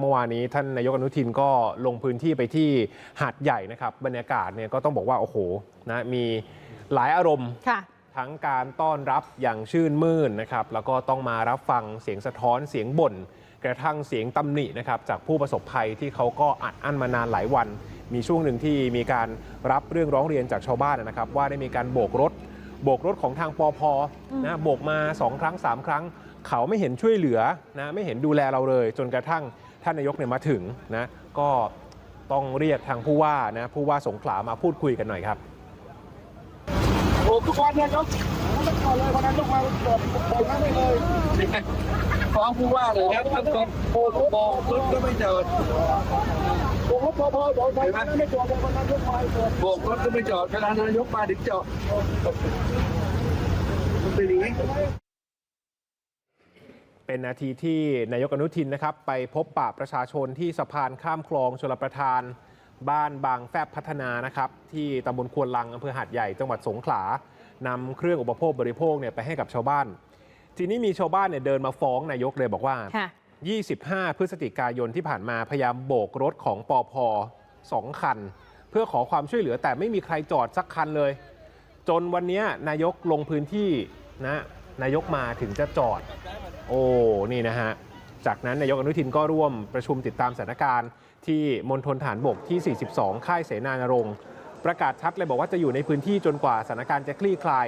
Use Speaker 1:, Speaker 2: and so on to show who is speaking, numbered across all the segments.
Speaker 1: เมื่อวานนี้ท่านนายกอนุทินก็ลงพื้นที่ไปที่หาดใหญ่นะครับ บรรยากาศเนี่ยก็ต้องบอกว่าโอ้โหนะมีหลายอารมณ์
Speaker 2: ค่ะ
Speaker 1: ทั้งการต้อนรับอย่างชื่นมื่นนะครับ แล้วก็ต้องมารับฟังเสียงสะท้อนเสียงบ่น กระทั่งเสียงตำหนินะครับ จากผู้ประสบภัยที่เขาก็อัดอั้นมานานหลายวัน มีช่วงหนึ่งที่มีการรับเรื่องร้องเรียนจากชาวบ้านนะครับ ว่าได้มีการโบกรถ โบกรถของทางปอพนะโบกมา 2 ครั้ง 3 ครั้ง เขาไม่เห็นช่วยเหลือนะไม่เห็นดูแลเราเลย จนกระทั่ง ท่านนายกเนี่ยมาถึงนะก็ต้องเรียกทางผู้ว่านะผู้ว่าสงขลามาพูดคุยกันหน่อยครับ
Speaker 3: โอ้ทุกวันเนี่ยครับไม่ก่อนเลยวันนั้นยกมาตรวจตรวจไม่เลย
Speaker 4: ฟ้องผู้ว่าเลยครับท่านก็โบกโบกรถก็ไม่จอด
Speaker 3: ผมก็พอพอบอกไปวันนั้นไม่ตรวจวันนั้นยกมาตรวจ
Speaker 4: โบกรถก็ไม่จอดเวลานายกมาถึงจอดมันเป็นอย่างนี้
Speaker 1: เป็นนาทีที่นายกอนุทินนะครับ ไปพบปะประชาชนที่สะพานข้ามคลองชลประทาน บ้านบางแฟบพัฒนานะครับ ที่ตำบลควนลังอำเภอหาดใหญ่จังหวัดสงขลานำเครื่องอุปโภคบริโภคเนี่ยไปให้กับชาวบ้าน ทีนี้มีชาวบ้านเนี่ยเดินมาฟ้องนายกเลยบอกว่า
Speaker 2: ค่ะ
Speaker 1: 25 พฤศจิกายนที่ผ่านมาพยายามโบกรถของปอพสองคัน เพื่อขอความช่วยเหลือแต่ไม่มีใครจอดสักคันเลย จนวันเนี้ยนายกลงพื้นที่นะ นายกมาถึงจะจอด โอ้นี่นะฮะจากนั้นนายกอนุทินก็ร่วมประชุมติดตามสถานการณ์ที่มณฑลฐานบกที่ 42 ค่ายเสนานรงค์ประกาศชัดเลยบอกว่าจะอยู่ในพื้นที่จนกว่าสถานการณ์จะคลี่คลาย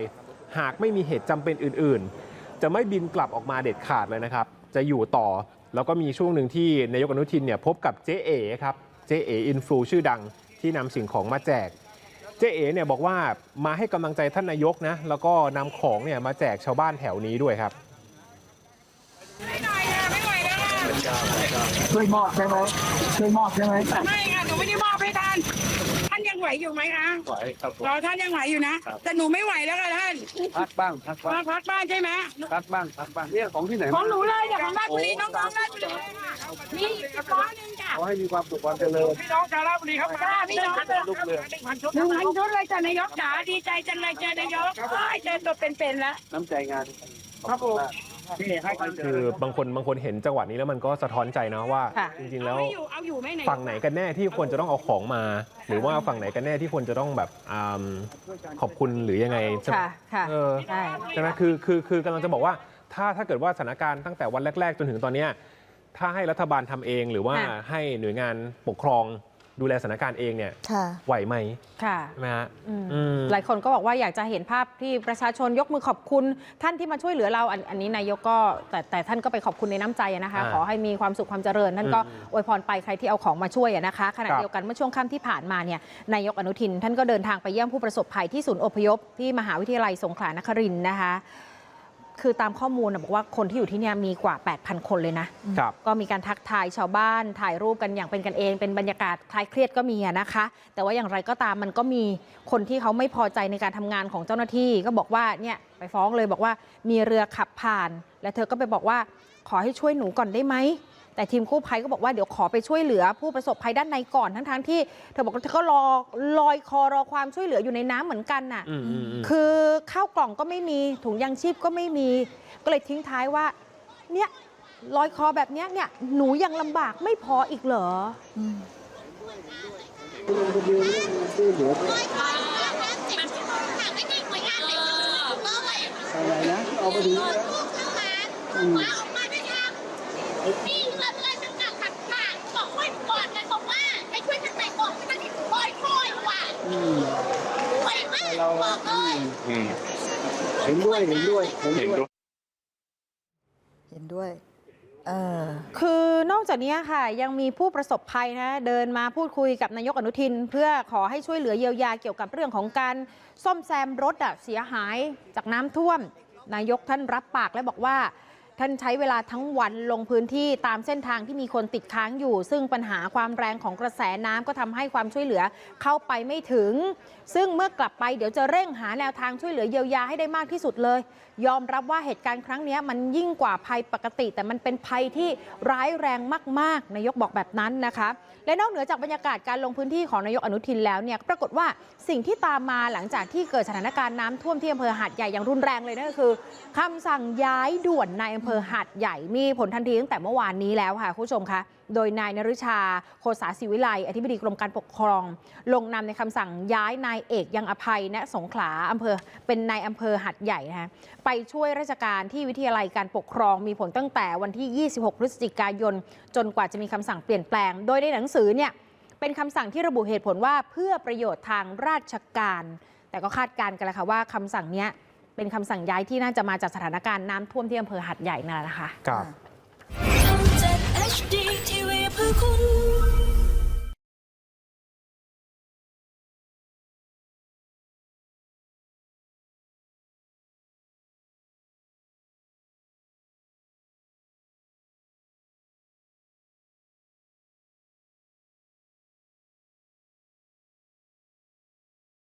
Speaker 1: หากไม่มีเหตุจำเป็นอื่น ๆ จะไม่บินกลับออกมาเด็ดขาดเลยนะครับ จะอยู่ต่อ แล้วก็มีช่วงหนึ่งที่นายกอนุทินเนี่ยพบกับเจ๊เอ๋ครับ เจ๊เอ๋อินฟลูชื่อดังที่นำสิ่งของมาแจก เจ๊เอ๋เนี่ยบอกว่ามาให้กำลังใจท่านนายกนะแล้วก็นำของเนี่ยมาแจกชาวบ้านแถวนี้ด้วยครับ
Speaker 5: ไม่หน่อยค่ะไม่ไหวแล้วค่ะ
Speaker 4: ช่วยมอบใช่ไหมช่วยมอบใช่ไหม
Speaker 5: ไม่ค่ะหนูไม่ได้มอบให้ท่าน ท่านยังไหวอยู่ไหมคะ
Speaker 4: ไหวครับผม
Speaker 5: รอท่านยังไหวอยู่นะแต่หนูไม่ไหวแล้วค่ะท่าน
Speaker 4: พักบ้างพักบ้าง
Speaker 5: มาพักบ้านใช่ไหม
Speaker 4: พักบ้างพักบ้างเนี่ยของที่ไหน
Speaker 5: ของ
Speaker 4: มา
Speaker 5: หนูเลยจากของราชบุรีน้องๆราชบุรีค่ะมีอีกร้อยหนึ่งจ้ะ
Speaker 4: ขอให้มีความสุขความเจริญ
Speaker 3: พี่น้องชาวราชบุรีครับ
Speaker 5: จ้าพี่น้อง
Speaker 4: ลูกเรือ
Speaker 5: หนึ่งพันชุดเลยจ้ะนายกจ๋าดีใจจังเลยเจอนายกโอ้ยเจอตัวเป็นๆแล้ว
Speaker 4: น้ำใจงาน
Speaker 3: ครับผมนี่ให้กันเจ
Speaker 1: คืออบางคนบางคนเห็นจังหวะนี้แล้วมันก็สะท้อนใจนะว่า
Speaker 2: ค่ะ
Speaker 1: จริงๆ
Speaker 5: เอา
Speaker 1: แล้ว
Speaker 5: ไม่อยู่เอาอยู่ไหมไหน
Speaker 1: ฝั่งไหนกันแน่ที่ควรจะต้องเอาของมา หรือว่าฝั่งไหนกันแน่ที่ควรจะต้องแบบอ่าขอบคุณหรือยังไงใช่ไหม
Speaker 2: ค่ะค่ะ
Speaker 1: เออ
Speaker 2: ใช่
Speaker 1: ใช่ไหมคือคือคือกำลังจะบอกว่าถ้าถ้าเกิดว่าสถานการณ์ตั้งแต่วันแรก ๆ จนถึงตอนเนี้ยถ้าให้รัฐบาลทำเองหรือว่า
Speaker 2: ค่ะ
Speaker 1: ให้หน่วยงานปกครอง ดูแลสถานการณ์เองเนี่ย
Speaker 6: ค่ะ
Speaker 1: ไหวไหม
Speaker 2: ค่ะ
Speaker 1: ใช่ไหมฮะ
Speaker 2: อืม
Speaker 1: อืม
Speaker 2: หลายคนก็บอกว่าอยากจะเห็นภาพที่ประชาชนยกมือขอบคุณ ท่านที่มาช่วยเหลือเราอันอันนี้นายกก็แต่แต่ท่านก็ไปขอบคุณในน้ำใจอะนะคะ
Speaker 1: อ่า
Speaker 2: ขอให้มีความสุขความเจริญ ท่านก็
Speaker 1: อืม
Speaker 2: อวยพรไปใครที่เอาของมาช่วยอะนะคะขณะ
Speaker 1: ครับ
Speaker 2: เดียวกันเมื่อช่วงค่ำที่ผ่านมาเนี่ยนายกอนุทิน ท่านก็เดินทางไปเยี่ยมผู้ประสบภัยที่ศูนย์อพยพที่มหาวิทยาลัยสงขลานครินทร์นะคะ คือตามข้อมูลนะบอกว่าคนที่อยู่ที่เนี่ยมีกว่า 8,000 คนเลยนะ
Speaker 1: ครับ
Speaker 2: ก็มีการทักทายชาวบ้านถ่ายรูปกันอย่างเป็นกันเอง เป็นบรรยากาศคลายเครียดก็มีอะนะคะ แต่ว่าอย่างไรก็ตามมันก็มีคนที่เขาไม่พอใจในการทำงานของเจ้าหน้าที่ก็บอกว่าเนี่ยไปฟ้องเลยบอกว่ามีเรือขับผ่าน และเธอก็ไปบอกว่าขอให้ช่วยหนูก่อนได้ไหม แต่ทีมกู้ภัยก็บอกว่าเดี๋ยวขอไปช่วยเหลือผู้ประสบภัยด้านในก่อนทั้งๆที่เธอบอกว่าเธอก็รอลอยคอรอความช่วยเหลืออยู่ในน้ำเหมือนกันน่ะ
Speaker 1: อืมอืมอืม
Speaker 2: คือข้าวกล่องก็ไม่มีถุงยางชีพก็ไม่มี ก็เลยทิ้งท้ายว่า เนี่ยลอยคอแบบเนี้ยเนี่ยหนูยังลำบากไม่พออีกเหรอ
Speaker 4: อะไรนะ เอาไปดู
Speaker 7: ออกมาได้ยังนี่เพื่อนเพื่อนฉันกลับขับผ่านบอกว่าก่อนกันบอกว่าให้ช่วยฉันใส่ก่อนฉันที่คอยคอยว่ะ
Speaker 4: อืม
Speaker 7: คอยมาก
Speaker 4: เรา
Speaker 7: บอก เลย
Speaker 4: เห็นด้วยเห็นด้วยเห็นด้วย
Speaker 6: เห็นด้วย เออ
Speaker 2: คือนอกจากนี้ค่ะ ยังมีผู้ประสบภัยนะ เดินมาพูดคุยกับนายกอนุทิน เพื่อขอให้ช่วยเหลือเยียวยาเกี่ยวกับเรื่องของการซ่อมแซมรถอะเสียหายจากน้ำท่วม นายกท่านรับปากและบอกว่า ท่านใช้เวลาทั้งวันลงพื้นที่ตามเส้นทางที่มีคนติดค้างอยู่ ซึ่งปัญหาความแรงของกระแสน้ำก็ทำให้ความช่วยเหลือเข้าไปไม่ถึง ซึ่งเมื่อกลับไปเดี๋ยวจะเร่งหาแนวทางช่วยเหลือเยียวยาให้ได้มากที่สุดเลย ยอมรับว่าเหตุการณ์ครั้งนี้มันยิ่งกว่าภัยปกติ แต่มันเป็นภัยที่ร้ายแรงมากๆนายกบอกแบบนั้นนะคะ และนอกเหนือจากบรรยากาศการลงพื้นที่ของนายกอนุทินแล้วเนี่ยปรากฏว่าสิ่งที่ตามมาหลังจากที่เกิดสถานการณ์น้ำท่วมที่อำเภอหาดใหญ่อย่างรุนแรงเลยนั่นก็คือคำสั่งย้ายด่วนนายอำเภอภอหาดใหญ่มีผลทันทีตั้งแต่เมื่อวานนี้แล้วค่ะคุณผู้ชมคะโดยนายนฤชาโคสาศิวิไลอธิบดีกรมการปกครอง ลงนามในคำสั่งย้ายนายเอกยังอภัยณสงขลาอำเภอเป็นนายอำเภอหัดใหญ่นะคะไปช่วยราชการที่วิทยาลัยการปกครองมีผลตั้งแต่วันที่ 26 พฤศจิกายน จนกว่าจะมีคำสั่งเปลี่ยนแปลง โดยในหนังสือเนี่ยเป็นคำสั่งที่ระบุเหตุผลว่าเพื่อประโยชน์ทางราชการ แต่ก็คาดการณ์กันแล้วค่ะว่าคำสั่งเนี้ย เป็นคำสั่งย้ายที่น่าจะมาจากสถานการณ์น้ำท่วมที่อำเภอหัดใหญ่นั่นแหละนะคะ
Speaker 1: ครับ